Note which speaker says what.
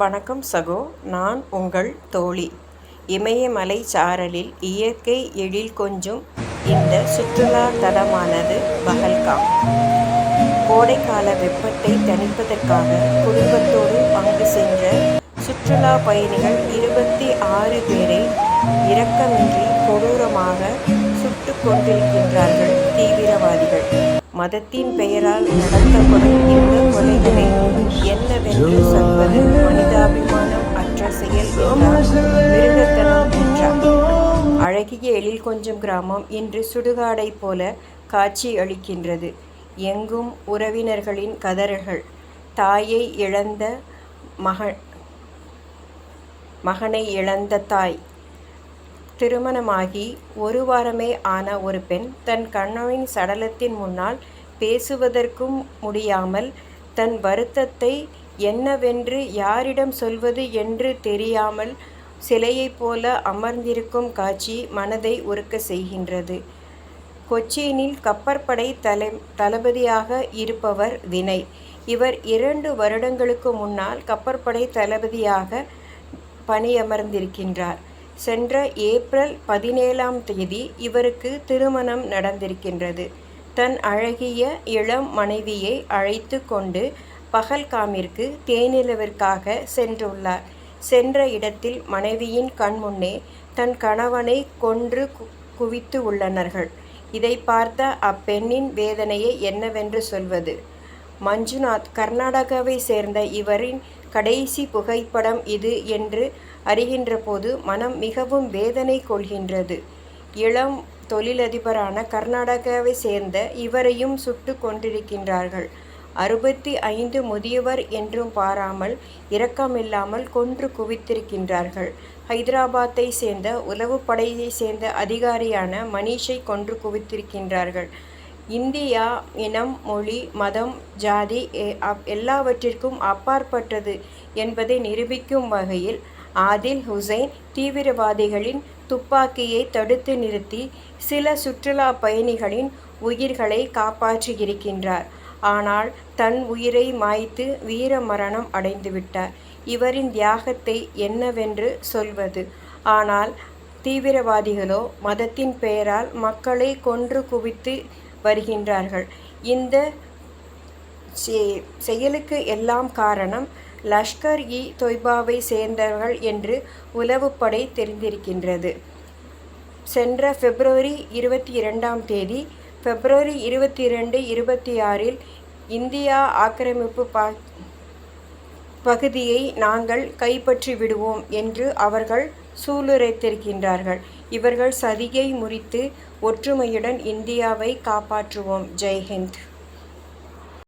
Speaker 1: வணக்கம் சகோ நான் உங்கள் தோழி. இமயமலை சாரலில் இயற்கை எழில் கொஞ்சும் இந்த சுற்றுலா தலமானது பகல்காம். கோடைக்கால வெப்பத்தை தணிப்பதற்காக குடும்பத்தோடு அங்கு சென்ற சுற்றுலா பயணிகள் இருபத்தி ஆறு பேரை இரக்கமின்றி கொடூரமாக சுட்டு கொண்டிருக்கின்றார்கள் தீவிரவாதிகள். மதத்தின் பெயரால் நடத்தப்படும் இந்த கொலைகளை என்னவென்று சொல்ல அழகிய எழில் கொஞ்சம் கிராமம் இன்று சுடுகாடை போல காட்சி அளிக்கின்றது. எங்கும் உறவினர்களின் கதறல்கள். தாயை இழந்த மக மகனை இழந்த தாய். திருமணமாகி ஒரு வாரமே ஆன ஒரு பெண் தன் கணவனின் சடலத்தின் முன்னால் பேசுவதற்கும் முடியாமல் தன் வருத்தத்தை என்னவென்று யாரிடம் சொல்வது என்று தெரியாமல் சிலையைப் போல அமர்ந்திருக்கும் காட்சி மனதை உருக்க செய்கின்றது. கொச்சினில் கப்பற்படை தலை தளபதியாக இருப்பவர் வினய். இவர் இரண்டு வருடங்களுக்கு முன்னால் கப்பற்படை தளபதியாக பணியமர்ந்திருக்கின்றார். சென்ற ஏப்ரல் பதினேழாம் தேதி இவருக்கு திருமணம் நடந்திருக்கின்றது. தன் அழகிய இளம் மனைவியை அழைத்து கொண்டு பகல்காமிற்கு தேனிலவிற்காக சென்றுள்ளார். சென்ற இடத்தில் மனைவியின் கண்முன்னே தன் கணவனை கொன்று குவித்து உள்ளனர்கள். இதை பார்த்த அப்பெண்ணின் வேதனையை என்னவென்று சொல்வது? மஞ்சுநாத் கர்நாடகாவை சேர்ந்த இவரின் கடைசி புகைப்படம் இது என்று அறிகின்றபோது மனம் மிகவும் வேதனை கொள்கின்றது. இளம் தொழிலதிபரான கர்நாடகாவை சேர்ந்த இவரையும் சுட்டு கொண்டிருக்கின்றார்கள் அறுபத்தி ஐந்து முதியவர் என்றும் பாராமல் இரக்கமில்லாமல் கொன்று குவித்திருக்கின்றார்கள். ஹைதராபாத்தை சேர்ந்த உளவுப்படையை சேர்ந்த அதிகாரியான மனிஷை கொன்று குவித்திருக்கின்றார்கள். இந்தியா இனம் மொழி மதம் ஜாதி எல்லாவற்றிற்கும் அப்பாற்பட்டது என்பதை நிரூபிக்கும் வகையில் ஆதில் ஹுசைன் தீவிரவாதிகளின் துப்பாக்கியை தடுத்து நிறுத்தி சில சுற்றுலா பயணிகளின் உயிர்களை காப்பாற்றியிருக்கின்றார். ஆனால் தன் உயிரை மாய்த்து வீர மரணம் அடைந்துவிட்டார் இவரின் தியாகத்தை என்னவென்று சொல்வது? ஆனால் தீவிரவாதிகளோ மதத்தின் பெயரால் மக்களை கொன்று குவித்து வருகின்றார்கள். இந்த செயலுக்கு எல்லாம் காரணம் லஷ்கர் இ தொய்பாவை சேர்ந்தவர்கள் என்று உளவுப்படை தெரிந்திருக்கின்றது. சென்ற பிப்ரவரி இருபத்தி இரண்டாம் தேதி பிப்ரவரி இருபத்தி ரெண்டு இருபத்தி ஆறில் இந்தியா ஆக்கிரமிப்பு பா பகுதியை நாங்கள் கைப்பற்றி விடுவோம் என்று அவர்கள் சூளுரைத்திருக்கின்றார்கள். இவர்கள் சதியை முறித்து ஒற்றுமையுடன் இந்தியாவை காப்பாற்றுவோம். ஜெய்ஹிந்த்.